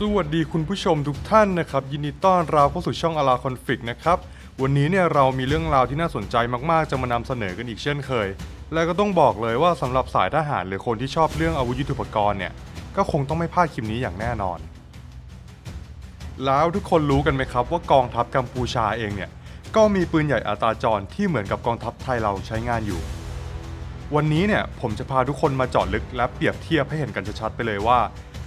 สวัสดีคุณผู้ชมทุกท่านนะครับ ยินดีต้อนรับเข้าสู่ช่องอาราคอนฟ lict นะครับ วันนี้เนี่ยเรามีเรื่องราวที่น่าสนใจมากๆ จะมานำเสนอกันอีกเช่นเคย และก็ต้องบอกเลยว่าสำหรับสายทหารหรือคนที่ชอบเรื่องอาวุธยุทโธปกรณ์เนี่ย ก็คงต้องไม่พลาดคลิปนี้อย่างแน่นอน แล้วทุกคนรู้กันไหมครับว่ากองทัพกัมพูชาเองเนี่ยก็มีปืนใหญ่อัตราจรที่เหมือนกับกองทัพไทยเราใช้งานอยู่ วันนี้เนี่ยผมจะพาทุกคนมาเจาะลึกและเปรียบเทียบให้เห็นกันชัดๆไปเลยว่า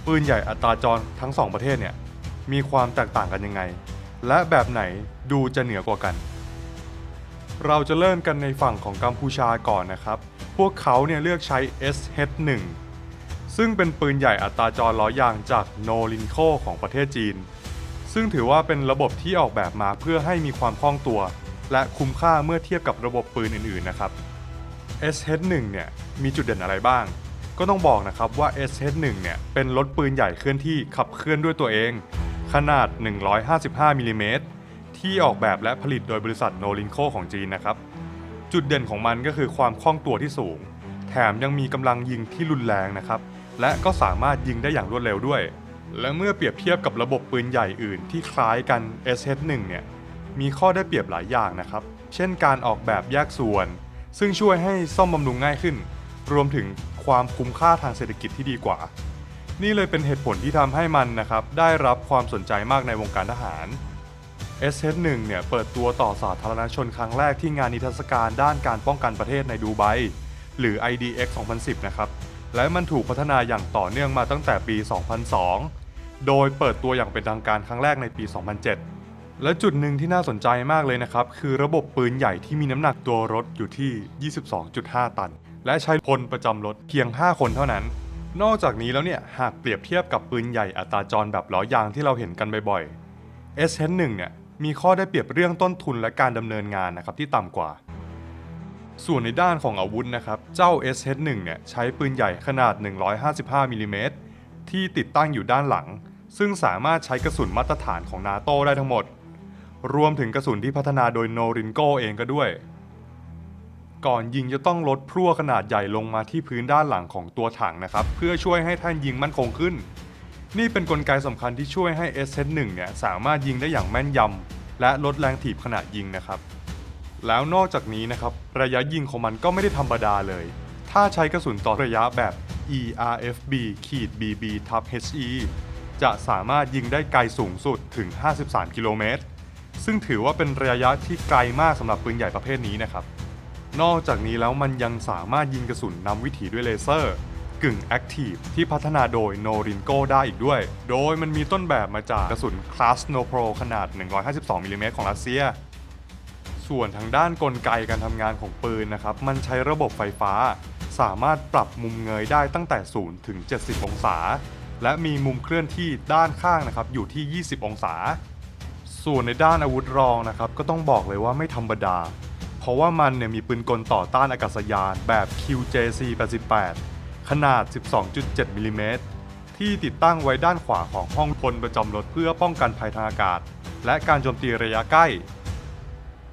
ปืนใหญ่อัตราจรทั้งสองประเทศเนี่ยมีความแตกต่างกันยังไง และแบบไหนดูจะเหนือกว่ากัน เราจะเริ่มกันในฝั่งของกัมพูชาก่อนนะครับ พวกเขาเนี่ยเลือกใช้ SH1 ซึ่งเป็นปืนใหญ่อัตราจรล้อยางจากโนลินโคของประเทศจีน ซึ่งถือว่าเป็นระบบที่ออกแบบมาเพื่อให้มีความคล่องตัว และคุ้มค่าเมื่อเทียบกับระบบปืนอื่นๆนะครับ SH1 เนี่ยมีจุดเด่นอะไรบ้าง ก็ต้องบอกนะครับว่า SH1 เนี่ยเป็นรถปืนใหญ่เคลื่อนที่ขับเคลื่อนด้วยตัวเอง ขนาด 155มิลลิเมตรที่ออกแบบและผลิตโดยบริษัทโนลินโคของจีนนะครับ จุดเด่นของมันก็คือความคล่องตัวที่สูง แถมยังมีกำลังยิงที่รุนแรงนะครับ และก็สามารถยิงได้อย่างรวดเร็วด้วย และเมื่อเปรียบเทียบกับระบบปืนใหญ่อื่นที่คล้ายกัน SH1 เนี่ยมีข้อได้เปรียบหลายอย่างนะครับ เช่นการออกแบบแยกส่วน ซึ่งช่วยให้ซ่อมบำรุงง่ายขึ้น รวมถึง ความคุ้มค่าทางเศรษฐกิจที่ดีกว่า นี่เลยเป็นเหตุผลที่ทำให้มันนะครับได้รับความสนใจมากในวงการทหาร SH1 เนี่ยเปิดตัวต่อสาธารณชนครั้งแรกที่งานนิทรรศการด้านการป้องกันประเทศในดูไบหรือ IDX 2010 นะครับ และมันถูกพัฒนาอย่างต่อเนื่องมาตั้งแต่ปี 2002 โดยเปิดตัวอย่างเป็นทางการครั้งแรกในปี 2007 และจุดหนึ่งที่น่าสนใจมากเลยนะครับ คือระบบปืนใหญ่ที่มีน้ำหนักตัวรถอยู่ที่ 22.5 ตัน และใช้พลประจำรถเพียง 5 คนเท่านั้น นอกจากนี้แล้วเนี่ยหากเปรียบเทียบกับปืนใหญ่อัตราจรแบบล้อยางที่เราเห็นกันบ่อยๆ SH1 เนี่ยมีข้อได้เปรียบเรื่องต้นทุนและการดำเนินงานนะครับที่ต่ำกว่า ส่วนในด้านของอาวุธนะครับ เจ้า SH1 เนี่ยใช้ปืนใหญ่ขนาด 155มิลลิเมตรที่ติดตั้งอยู่ด้านหลัง ซึ่งสามารถใช้กระสุนมาตรฐานของนาโตได้ทั้งหมด รวมถึงกระสุนที่พัฒนาโดยโนรินโกเองก็ด้วย ก่อนยิงจะต้องลดพลั่วขนาดใหญ่ลงมาที่พื้นด้านหลังของตัวถังนะครับ เพื่อช่วยให้ท่านยิงมั่นคงขึ้น นี่เป็นนกลไกสำคัญที่ช่วยให้ SH1 เนี่ยสามารถยิงได้อย่างแม่นยำและลดแรงถีบขณะยิงนะครับ แล้วนอกจากนี้นะครับระยะยิงของมันก็ไม่ได้ธรรมดาเลย ถ้าใช้กระสุนต่อระยะแบบ ERFB ขีด BB ทับ HE จะสามารถยิงได้ไกลสูงสุดถึง 53 กิโลเมตร ซึ่งถือว่าเป็นระยะที่ไกลมากสำหรับปืนใหญ่ประเภทนี้นะครับ นอกจากนี้แล้วมันยังสามารถยิงกระสุนนำวิถีด้วยเลเซอร์ กึ่งแอคทีฟที่พัฒนาโดยโนรินโกได้อีกด้วย โดยมันมีต้นแบบมาจากกระสุนคลาสโนโปรขนาด 152มิลลิเมตรของรัสเซีย ส่วนทางด้านกลไกการทำงานของปืนนะครับ มันใช้ระบบไฟฟ้า สามารถปรับมุมเงยได้ตั้งแต่ 0 ถึง 70 องศา และมีมุมเคลื่อนที่ด้านข้างนะครับอยู่ที่ 20 องศา ส่วนในด้านอาวุธรองนะครับก็ต้องบอกเลยว่าไม่ธรรมดา เพราะว่ามันเนี่ยมีปืนกลต่อต้านอากาศยานแบบ QJC 88ขนาด 12.7 มิลลิเมตรที่ติดตั้งไว้ด้านขวาของห้องพลประจำรถเพื่อป้องกันภัยทางอากาศ และการโจมตีระยะใกล้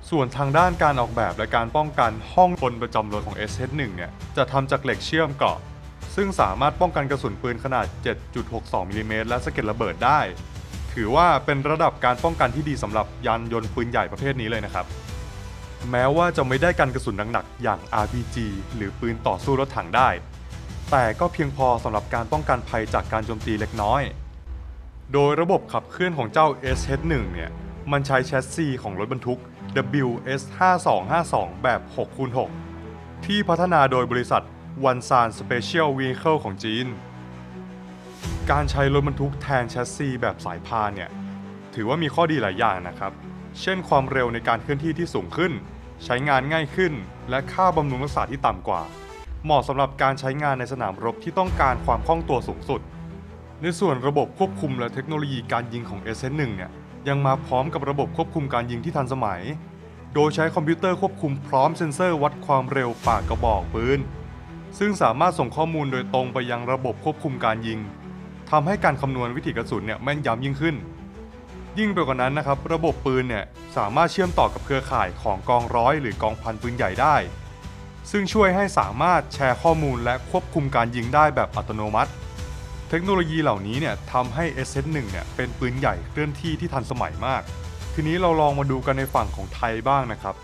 ส่วนทางด้านการออกแบบและการป้องกันห้องพลประจำรถของ SH1 เนี่ยจะทำจากเหล็กเชื่อมเกราะ ซึ่งสามารถป้องกันกระสุนปืนขนาด 7.62มิลลิเมตรและสะเก็ดระเบิดได้ ถือว่าเป็นระดับการป้องกันที่ดีสำหรับยานยนต์ปืนใหญ่ประเภทนี้เลยนะครับ แม้ว่าจะไม่ได้กันกระสุนหนักๆอย่าง RPG หรือปืนต่อสู้รถถังได้ แต่ก็เพียงพอสำหรับการป้องกันภัยจากการโจมตีเล็กน้อย โดยระบบขับเคลื่อนของเจ้า SH1 เนี่ยมันใช้แชสซีของรถบรรทุก WS5252 แบบ 6x6 ที่พัฒนาโดยบริษัท One San Special Vehicle ของจีน การใช้รถบรรทุกแทนแชสซีแบบสายพานเนี่ย ถือว่ามีข้อดีหลายอย่างนะครับ เช่นความเร็วในการเคลื่อนที่ที่สูงขึ้น ใช้งานง่ายขึ้น และค่าบำรุงรักษาที่ต่ำกว่า เหมาะสำหรับการใช้งานในสนามรบที่ต้องการความคล่องตัวสูงสุด ในส่วนระบบควบคุมและเทคโนโลยีการยิงของ S1 เนี่ยยังมาพร้อมกับระบบควบคุมการยิงที่ทันสมัย โดยใช้คอมพิวเตอร์ควบคุมพร้อมเซ็นเซอร์วัดความเร็วปากกระบอกปืน ซึ่งสามารถส่งข้อมูลโดยตรงไปยังระบบควบคุมการยิงทำให้การคำนวณวิถีกระสุนเนี่ยแม่นยำยิ่งขึ้น ยิ่งไปกว่านั้นนะครับระบบปืนเนี่ยสามารถเชื่อมต่อกับเครือข่ายของกองร้อยหรือกองพันปืนใหญ่ได้ ซึ่งช่วยให้สามารถแชร์ข้อมูลและควบคุมการยิงได้แบบอัตโนมัติ เทคโนโลยีเหล่านี้เนี่ยทำให้ SS1 เนี่ยเป็นปืนใหญ่เคลื่อนที่ที่ทันสมัยมาก ทีนี้เราลองมาดูกันในฝั่งของไทยบ้างนะครับ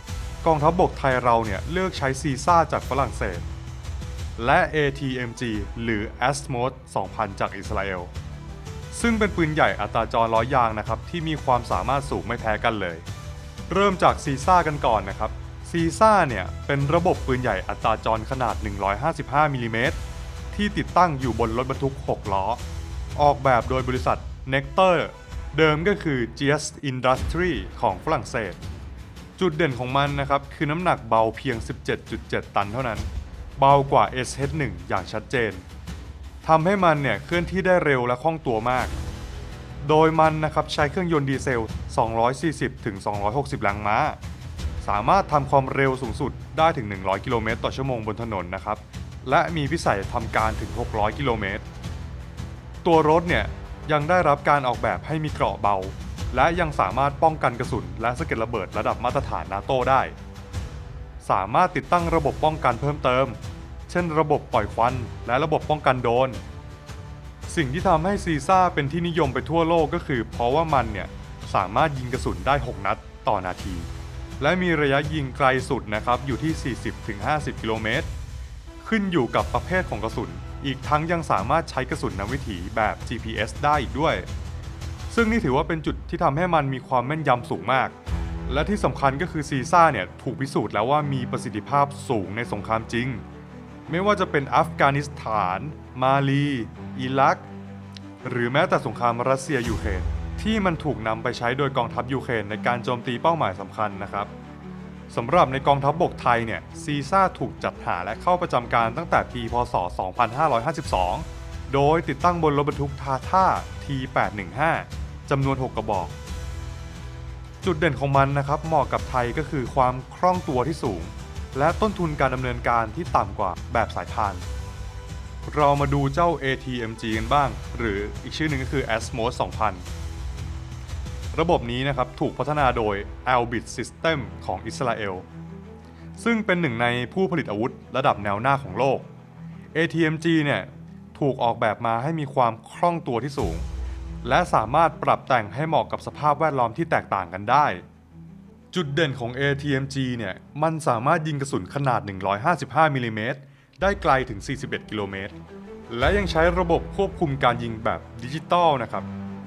กองทัพบบกไทยเราเนี่ยเลือกใช้ซีซ่าจากฝรั่งเศส และ ATMG หรือ ASMOD 2000 จากอิสราเอล ซึ่งเป็นปืนใหญ่อัตราจรล้อยางนะครับที่มีความสามารถสูงไม่แพ้กันเลย เริ่มจากซีซ่ากันก่อนนะครับซีซ่าเนี่ยเป็นระบบปืนใหญ่อัตราจรขนาด 155มิลลิเมตรที่ติดตั้งอยู่บนรถบรรทุก 6 ล้อ ออกแบบโดยบริษัท Nectar เดิมก็คือ GS Industry ของฝรั่งเศส จุดเด่นของมันนะครับคือน้ำหนักเบาเพียง 17.7 ตันเท่านั้น เบากว่า SH1 อย่างชัดเจน ทำให้มันเนี่ยเคลื่อนที่ได้เร็วและคล่องตัวมาก โดยมันนะครับใช้เครื่องยนต์ดีเซล 240ถึง260 แรงม้า สามารถทำความเร็วสูงสุดได้ถึง 100 กิโลเมตรต่อชั่วโมงบนถนนนะครับ และมีพิสัยทำการถึง 600 กิโลเมตร ตัวรถเนี่ยยังได้รับการออกแบบให้มีเกราะเบา และยังสามารถป้องกันกระสุน และสะเก็ดระเบิดระดับมาตรฐานนาโต้ได้ สามารถติดตั้งระบบป้องกันเพิ่มเติม เช่นระบบปล่อยควัน และระบบป้องกันโดน สิ่งที่ทำให้ซีซ่าเป็นที่นิยมไปทั่วโลกก็คือ เพราะว่ามันเนี่ยสามารถยิงกระสุนได้ 6 นัดต่อนาที และมีระยะยิงไกลสุดนะครับอยู่ที่ 40-50 กิโลเมตร ขึ้นอยู่กับประเภทของกระสุน อีกทั้งยังสามารถใช้กระสุนนำวิถีแบบ GPS ได้อีกด้วย ซึ่งนี่ถือว่าเป็นจุดที่ทำให้มันมีความแม่นยำสูงมาก และที่สำคัญก็คือซีซ่าเนี่ยถูกพิสูจน์แล้วว่ามีประสิทธิภาพสูงในสงครามจริง ไม่ว่าจะเป็นอัฟกานิสถาน มาลี อิรัก หรือแม้แต่สงครามรัสเซียยูเครนที่มันถูกนำไปใช้โดยกองทัพยูเครนในการโจมตีเป้าหมายสำคัญนะครับสำหรับในกองทัพบบกไทยเนี่ยซีซ่าถูกจัดหาและเข้าประจำการตั้งแต่ปีพศ 2552 โดยติดตั้งบนรถบรรทุกทาท่า T815 จำนวน 6 กระบอก จุดเด่นของมันนะครับเหมาะกับไทยก็คือความคล่องตัวที่สูง และต้นทุนการดำเนินการที่ต่ำกว่าแบบสายพาน เรามาดูเจ้า ATMG กันบ้าง หรืออีกชื่อหนึ่งก็คือ ASMOS 2000 ระบบนี้นะครับถูกพัฒนาโดย Albit System ของอิสราเอล ซึ่งเป็นหนึ่งในผู้ผลิตอาวุธระดับแนวหน้าของโลก ATMG เนี่ยถูกออกแบบมาให้มีความคล่องตัวที่สูง และสามารถปรับแต่งให้เหมาะกับสภาพแวดล้อมที่แตกต่างกันได้ จุดเด่นของ ATMG เนี่ยมันสามารถยิงกระสุนขนาด 155มิลลิเมตรได้ไกลถึง 41 กิโลเมตร และยังใช้ระบบควบคุมการยิงแบบดิจิตอลนะครับ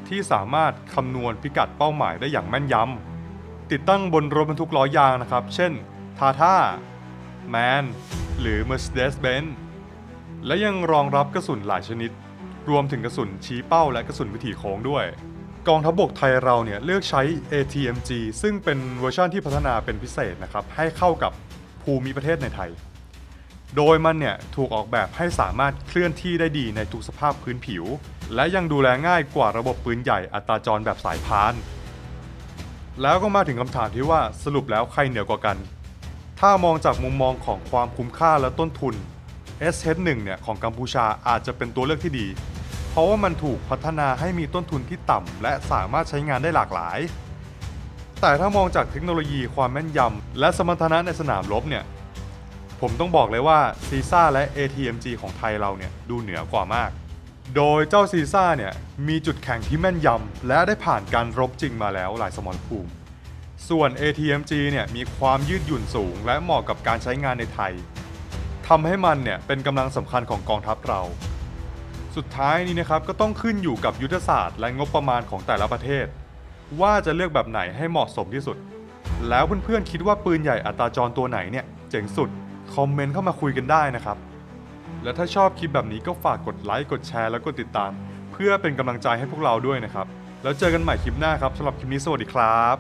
ที่สามารถคำนวณพิกัดเป้าหมายได้อย่างแม่นยำติดตั้งบนรถบรรทุกล้อยางนะครับ เช่น Tata MAN หรือ Mercedes-Benz และยังรองรับกระสุนหลายชนิด รวมถึงกระสุนชี้เป้าและกระสุนวิถีโค้งด้วย กองทัพบบกไทยเราเนี่ยเลือกใช้ ATMG ซึ่งเป็นเวอร์ชันที่พัฒนาเป็นพิเศษนะครับ ให้เข้ากับภูมิประเทศในไทย โดยมันเนี่ยถูกออกแบบให้สามารถเคลื่อนที่ได้ดีในทุกสภาพพื้นผิว และยังดูแลง่ายกว่าระบบปืนใหญ่อัตราจรแบบสายพาน แล้วก็มาถึงคำถามที่ว่าสรุปแล้วใครเหนือกว่ากัน ถ้ามองจากมุมมองของความคุ้มค่าและต้นทุน SH1 เนี่ยของกัมพูชาอาจจะเป็นตัวเลือกที่ดี ราะว่ามันถูกพัฒนาให้มีต้นทุนที่ต่ำและสามารถใช้งานได้หลากหลาย แต่ถ้ามองจากเทคโนโลยีความแม่นยำและสมรรถนะในสนามรบเนี่ย ผมต้องบอกเลยว่าซีซ่าและ ATMG ของไทยเราเนี่ยดูเหนือกว่ามาก โดยเจ้าซีซ่าเนี่ยมีจุดแข็งที่แม่นยำและได้ผ่านการรบจริงมาแล้วหลายสมรภูมิ ส่วน ATMG เนี่ยมีความยืดหยุ่นสูง และเหมาะกับการใช้งานในไทยทำให้มันเนี่ยเป็นกำลังสำคัญของกองทัพเรา สุดท้ายนี้นะครับก็ต้องขึ้นอยู่กับยุทธศาสตร์และงบประมาณของแต่ละประเทศ ว่าจะเลือกแบบไหนให้เหมาะสมที่สุด แล้วเพื่อนๆคิดว่าปืนใหญ่อัตราจรตัวไหนเนี่ยเจ๋งสุด คอมเมนต์เข้ามาคุยกันได้นะครับ และถ้าชอบคลิปแบบนี้ก็ฝากกดไลค์กดแชร์แล้วก็ติดตาม เพื่อเป็นกำลังใจให้พวกเราด้วยนะครับ แล้วเจอกันใหม่คลิปหน้าครับสำหรับคลิปนี้สวัสดีครับ